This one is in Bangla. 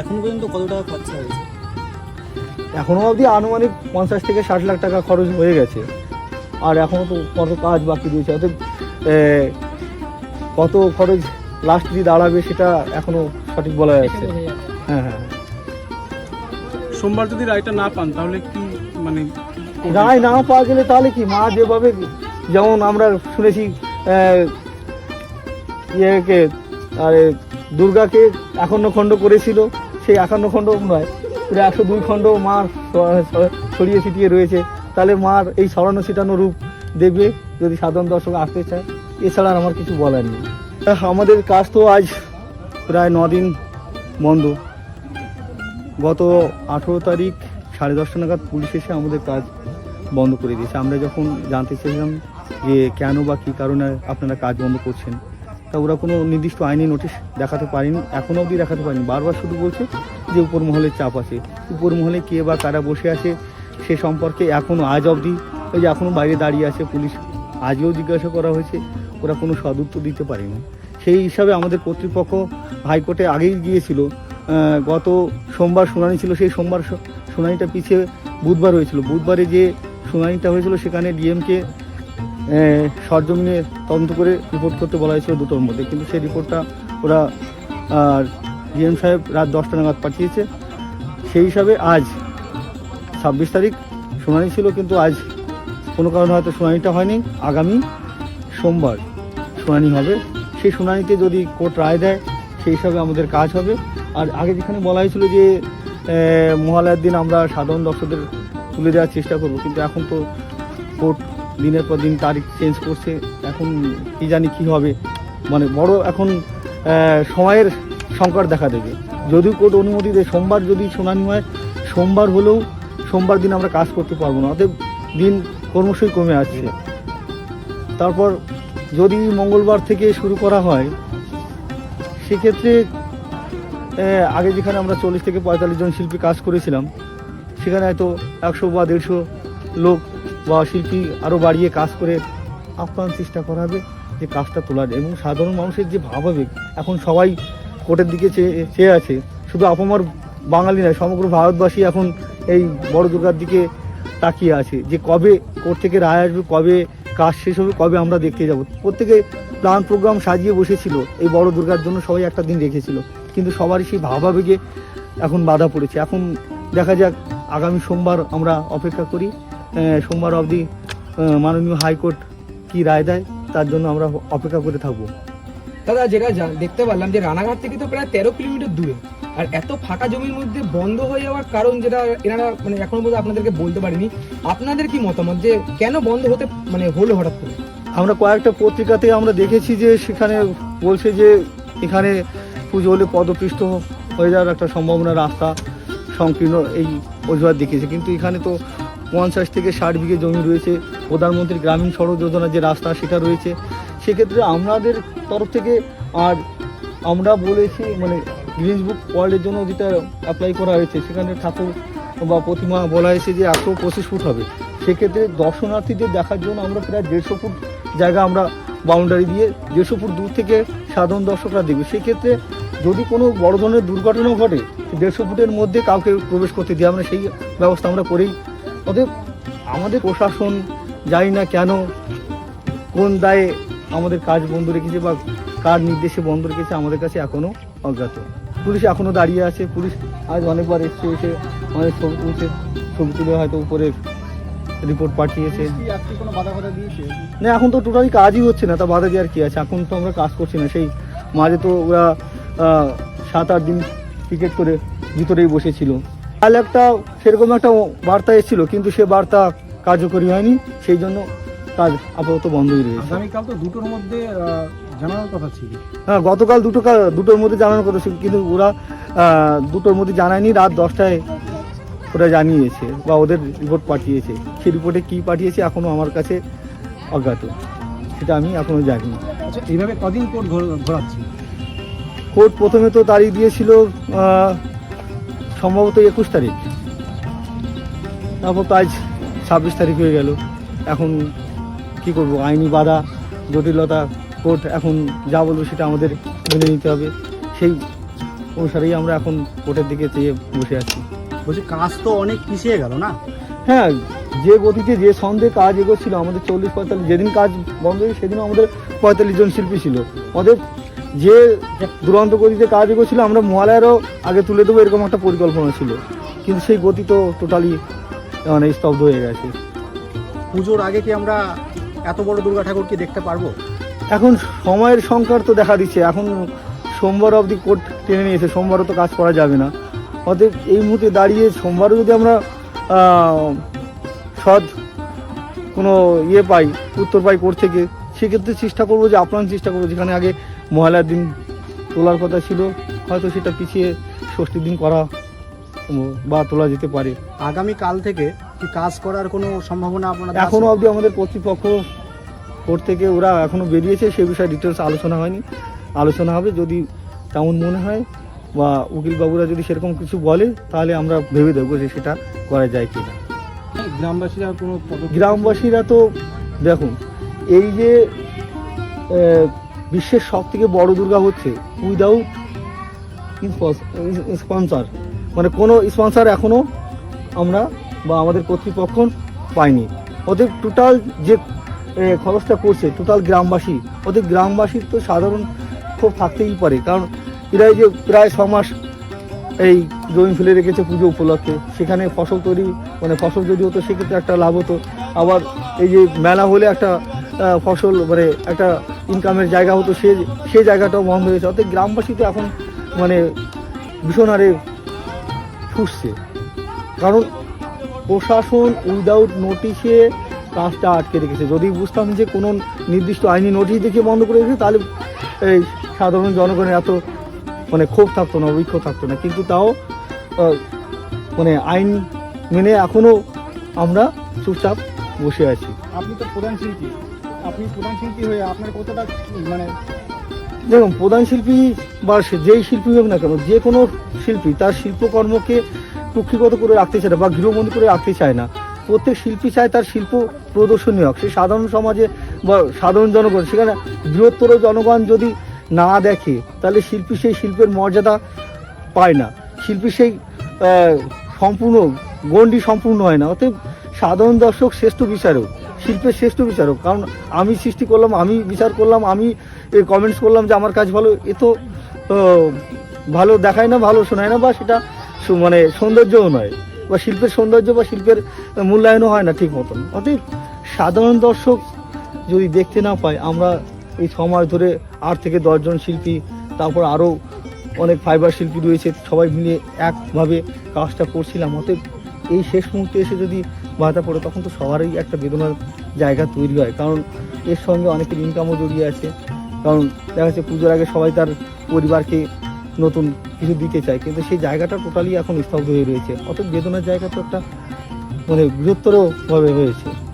এখন পর্যন্ত কত টাকা খরচা হয়েছে? এখনও অবধি আনুমানিক পঞ্চাশ থেকে ষাট লাখ টাকা খরচ হয়ে গেছে। আর এখনও তো কত কাজ বাকি রয়েছে অর্থাৎ কত খরচ লাস্ট দিয়ে দাঁড়াবে সেটা এখনও সঠিক বলা যাচ্ছে হ্যাঁ হ্যাঁ সোমবার যদি রায়টা না পান তাহলে কি মানে রায় না পাওয়া গেলে তাহলে কি? মা যেভাবে যেমন আমরা শুনেছি ইয়েকে আরে দুর্গাকে একান্ন খণ্ড করেছিল সেই একান্ন খণ্ড নয়, পুরো একশো দুই খণ্ড মার ছড়িয়ে ছিটিয়ে রয়েছে। তাহলে মার এই ছড়ানো ছিটানো রূপ দেখবে যদি সাধারণ দর্শক আসতে চায়। এছাড়া আমার কিছু বলার নেই। আমাদের কাজ তো আজ প্রায় দিন বন্ধ। গত আঠেরো তারিখ সাড়ে দশটা নাগাদ পুলিশ এসে আমাদের কাজ বন্ধ করে দিয়েছে। আমরা যখন জানতে চেয়েছিলাম যে কেন বা কী কারণে আপনারা কাজ বন্ধ করছেন তা ওরা কোনো নির্দিষ্ট আইনি নোটিশ দেখাতে পারেনি এখনও অবধি দেখাতে পারেনি। বারবার শুধু বলছে যে উপর মহলের চাপ আছে। উপর মহলে কে বা কারা বসে আছে সে সম্পর্কে এখনও আজ অবধি, ওই যে এখনও বাইরে দাঁড়িয়ে আছে পুলিশ, আজও জিজ্ঞাসা করা হয়েছে, ওরা কোনো সদুত্তর দিতে পারেনি। সেই হিসাবে আমাদের কর্তৃপক্ষ হাইকোর্টে আগেই গিয়েছিল গত সোমবার শুনানি ছিল, সেই সোমবার শুনানিটা পিছিয়ে বুধবার হয়েছিল। বুধবারে যে শুনানিটা হয়েছিল, সেখানে ডিএমকে সরজমিনে তদন্ত করে রিপোর্ট করতে বলা হয়েছিল দুটোর মধ্যে। কিন্তু সেই রিপোর্টটা ওরা, আর ডিএম সাহেব রাত দশটা নাগাদ পাঠিয়েছে। সেই হিসাবে আজ ছাব্বিশ তারিখ শুনানি ছিল, কিন্তু আজ কোনো কারণে হয়তো শুনানিটা হয়নি। আগামী সোমবার শুনানি হবে। সেই শুনানিতে যদি কোর্ট রায় দেয়, সেই হিসাবে আমাদের কাজ হবে। আর আগে যেখানে বলা হয়েছিল যে মহালয়ার দিন আমরা সাধারণ দর্শকদের তুলে দেওয়ার চেষ্টা করব, কিন্তু এখন তো কোর্ট দিনের পর দিন তারিখ চেঞ্জ করছে। এখন কি জানি কি হবে। মানে বড় এখন সময়ের সংকট দেখা দেবে। যদিও কোর্ট অনুমতি দেয়, সোমবার যদি শুনানি হয়, সোমবার হলেও সোমবার দিন আমরা কাজ করতে পারব না। অতএব দিন ক্রমশই কমে আসছে। তারপর যদি মঙ্গলবার থেকে শুরু করা হয়, সেক্ষেত্রে আগে যেখানে আমরা চল্লিশ থেকে পঁয়তাল্লিশ জন শিল্পী কাজ করেছিলাম, সেখানে হয়তো একশো বা দেড়শো লোক বা শিল্পী আরও বাড়িয়ে কাজ করে আপ্রাণ চেষ্টা করা হবে যে কাজটা তোলার। এবং সাধারণ মানুষের যে ভাবাবেগ, এখন সবাই কোর্টের দিকে চেয়ে চেয়ে আছে। শুধু আপামার বাঙালি নয়, সমগ্র ভারতবাসী এখন এই বড় দুর্গার দিকে তাকিয়ে আছে যে কবে কোর্ট থেকে রায় আসবে, কবে কাজ শেষ হবে, কবে আমরা দেখতে যাব। প্রত্যেকে প্ল্যান প্রোগ্রাম সাজিয়ে বসেছিল এই বড় দুর্গার জন্য, সবাই একটা দিন রেখেছিল। কিন্তু সবারই সেই ভাবাবেগে এখন বাধা পড়েছে। এখন দেখা যাক, আগামী সোমবার আমরা অপেক্ষা করি। সোমবার অবধি মাননীয় হাইকোর্ট কি রায় দেয় তার জন্য আমরা অপেক্ষা করে থাকব। দাদা যেটা দেখতে পারলাম যে রানাঘাট থেকে তো প্রায় তেরো কিলোমিটার দূরে। আর এত ফাঁকা জমির মধ্যে বন্ধ হয়ে যাওয়ার কারণ যেটা এনারা মানে এখনও পর্যন্ত আপনাদেরকে বলতে পারেনি আপনাদের কি মতামত যে কেন বন্ধ হতে মানে হলো হঠাৎ করে? আমরা কয়েকটা পত্রিকাতে আমরা দেখেছি যে সেখানে বলছে যে এখানে পুজো হলে পদপৃষ্ঠ হয়ে যাওয়ার একটা সম্ভাবনা রাস্তা সংকীর্ণ এই অজুহাত দেখিয়েছে। কিন্তু এখানে তো পঞ্চাশ থেকে ষাট বিঘে জমি রয়েছে প্রধানমন্ত্রী গ্রামীণ সড়ক যোজনার যে রাস্তা সেটা রয়েছে। সেক্ষেত্রে আমাদের তরফ থেকে আর আমরা বলেছি মানে গ্রিনস বুক ওয়ার্ল্ডের জন্য যেটা অ্যাপ্লাই করা হয়েছে, সেখানে ঠাকুর বা প্রতিমা বলা হয়েছে যে একশো পঁচিশ ফুট হবে। সেক্ষেত্রে দর্শনার্থীদের দেখার জন্য আমরা প্রায় দেড়শো ফুট জায়গা আমরা বাউন্ডারি দিয়ে দেড়শো ফুট দূর থেকে সাধারণ দর্শকরা দেখবে। সেক্ষেত্রে যদি কোনো বড় ধরনের দুর্ঘটনাও ঘটে, দেড়শো ফুটের মধ্যে কাউকে প্রবেশ করতে দিয়ে আমরা সেই ব্যবস্থা আমরা করেই অতএব আমাদের প্রশাসন জানি না কেন কোন দায়ে আমাদের কাজ বন্ধ রেখেছে বা কার নির্দেশে বন্ধ রেখেছে আমাদের কাছে এখনও অজ্ঞাত। পুলিশ এখনও দাঁড়িয়ে আছে পুলিশ আজ অনেকবার এসছে এসে আমাদের ছবি তুলছে ছবি তুলে হয়তো উপরে রিপোর্ট পাঠিয়েছে। না এখন তো টোটালি কাজই হচ্ছে না তা বাধা দেওয়ার কি আছে? এখন তো আমরা কাজ করছি না সেই মাঝে তো ওরা সাত আট দিন টিকিট করে ভিতরেই বসেছিল। কাল একটা সেরকম একটা বার্তা এসেছিল কিন্তু সে বার্তা কার্যকরী হয়নি সেই জন্য কাজ আপাতত বন্ধই রয়েছে। আগামীকাল তো দুটোর মধ্যে জানানোর কথা ছিল। হ্যাঁ গতকাল দুটো দুটোর মধ্যে জানানোর কথা ছিল কিন্তু ওরা দুটোর মধ্যে জানায়নি রাত দশটায় ওরা জানিয়েছে বা ওদের রিপোর্ট পাঠিয়েছে। সেই রিপোর্টে কী পাঠিয়েছে এখনও আমার কাছে অজ্ঞাত। সেটা আমি এখনও জানি না। আচ্ছা এইভাবে কদিন কোর্ট ঘোরাচ্ছি? কোর্ট প্রথমে তো তারিখ দিয়েছিল সম্ভবত একুশ তারিখ। তারপর তো আজ ছাব্বিশ তারিখ হয়ে গেল। এখন কি করব? আইনি বাধা জটিলতা কোর্ট এখন যা বলব সেটা আমাদের মেনে নিতে হবে। সেই অনুসারেই আমরা এখন কোর্টের দিকে চেয়ে বসে আছি। বলছি কাজ তো অনেক পিছিয়ে গেল না? হ্যাঁ যে গতিতে যে ছন্দে কাজ এগোচ্ছিল আমাদের চল্লিশ পঁয়তাল্লিশ যেদিন কাজ বন্ধ হয়েছে সেদিনও আমাদের পঁয়তাল্লিশ জন শিল্পী ছিল। আমাদের যে দুরন্ত গতিতে কাজ এগোচ্ছিল আমরা মহালয়ারও আগে তুলে দেবো এরকম একটা পরিকল্পনা ছিল। কিন্তু সেই গতি তো টোটালি মানে স্তব্ধ হয়ে গেছে। পুজোর আগে কি আমরা এত বড় দুর্গা ঠাকুর কি দেখতে পারব? এখন সময়ের সংকট তো দেখা দিচ্ছে। এখন সোমবার অবধি কোর্ট টেনে নিয়েছে সোমবারও তো কাজ করা যাবে না। অতএব এই মুহূর্তে দাঁড়িয়ে সোমবারও যদি আমরা সৎ কোনো ইয়ে পাই উত্তর পাই কোর্ট থেকে সেক্ষেত্রে চেষ্টা করব যে আপ্রাণ চেষ্টা করব। যেখানে আগে মহালয়ার দিন তোলার কথা ছিল হয়তো সেটা পিছিয়ে ষষ্ঠীর দিন করা বা তোলা যেতে পারে। আগামী কাল থেকে কি কাজ করার কোনো সম্ভাবনা আপনার এখনও অবধি আমাদের কর্তৃপক্ষ কোর্ট থেকে ওরা এখনও বেরিয়েছে সে বিষয়ে ডিটেলস আলোচনা হয়নি। আলোচনা হবে যদি তেমন মনে হয় বা উকিলবাবুরা যদি সেরকম কিছু বলে তাহলে আমরা ভেবে দেখব যে সেটা করা যায় কি না গ্রামবাসীরা কোনো গ্রামবাসীরা তো দেখুন এই যে বিশ্বের সব থেকে বড় দুর্গা হচ্ছে উইদাউট স্পন্সর মানে কোনো স্পন্সর এখনও আমরা বা আমাদের কর্তৃপক্ষ পাইনি। ওদের টোটাল যে খরচটা করছে টোটাল গ্রামবাসী, ওদের গ্রামবাসীর তো সাধারণ ক্ষোভ থাকতেই পারে। কারণ এরা এই যে প্রায় ছ মাস এই জমি ফেলে রেখেছে পুজো উপলক্ষে, সেখানে ফসল তৈরি মানে ফসল যদি হতো সেক্ষেত্রে একটা লাভ হতো, আবার এই যে মেলা হলে একটা ফসল মানে একটা ইনকামের জায়গা হতো, সে সেই জায়গাটাও বন্ধ হয়েছে। অর্থাৎ গ্রামবাসী তো এখন মানে ভীষণ হারে ফুসছে কারণ প্রশাসন উইদাউট নোটিশে কাজটা আটকে রেখেছে। যদি বুঝতাম যে কোনো নির্দিষ্ট আইনি নোটিশ দেখিয়ে বন্ধ করে রেখেছে তাহলে এই সাধারণ জনগণের এত মানে ক্ষোভ থাকতো না বিক্ষোভ থাকতো না। কিন্তু তাও মানে আইন মেনে এখনও আমরা চুপচাপ বসে আছি। আপনি তো প্রধান শিল্পী। আপনি প্রধান শিল্পী হয়ে আপনার কতটা মানে দেখুন, প্রধান শিল্পী বা যেই শিল্পী হোক না কেন, যে কোনো শিল্পী তার শিল্পকর্মকে কুক্ষিগত করে রাখতে চায় না বা গৃহবন্দী করে রাখতে চায় না। প্রত্যেক শিল্পী চায় তার শিল্প প্রদর্শনী হোক। সে সাধারণ সমাজে বা সাধারণ জনগণ, সেখানে বৃহত্তর জনগণ যদি না দেখে, তাহলে শিল্পী সেই শিল্পের মর্যাদা পায় না। শিল্পী সেই সম্পূর্ণ গণ্ডি সম্পূর্ণ হয় না। অতএব সাধারণ দর্শক, শ্রেষ্ঠ বিচারক। শিল্পের শ্রেষ্ঠ বিচারক কারণ আমি সৃষ্টি করলাম, আমি বিচার করলাম, আমি কমেন্টস করলাম যে আমার কাজ ভালো। এ তো ভালো দেখায় না, ভালো শোনায় না বা সেটা মানে সৌন্দর্যও নয় বা শিল্পের সৌন্দর্য বা শিল্পের মূল্যায়নও হয় না ঠিক মতন। অতএব সাধারণ দর্শক যদি দেখতে না পায়, আমরা এই ছ মাস ধরে আট থেকে দশজন শিল্পী, তারপর আরও অনেক ফাইবার শিল্পী রয়েছে, সবাই মিলে একভাবে কাজটা করছিলাম। অতএব এই শেষ মুহূর্তে এসে যদি বাধা পড়ে, তখন তো সবারই একটা বেদনার জায়গা তৈরি হয়। কারণ এর সঙ্গে অনেকের ইনকামও জড়িয়ে আছে। কারণ দেখা যাচ্ছে পুজোর আগে সবাই তার পরিবারকে নতুন কিছু দিতে চায়। কিন্তু সেই জায়গাটা টোটালি এখন স্তব্ধ হয়ে রয়েছে। অর্থাৎ বেদনার জায়গা তো একটা মানে বৃহত্তরভাবে হয়েছে।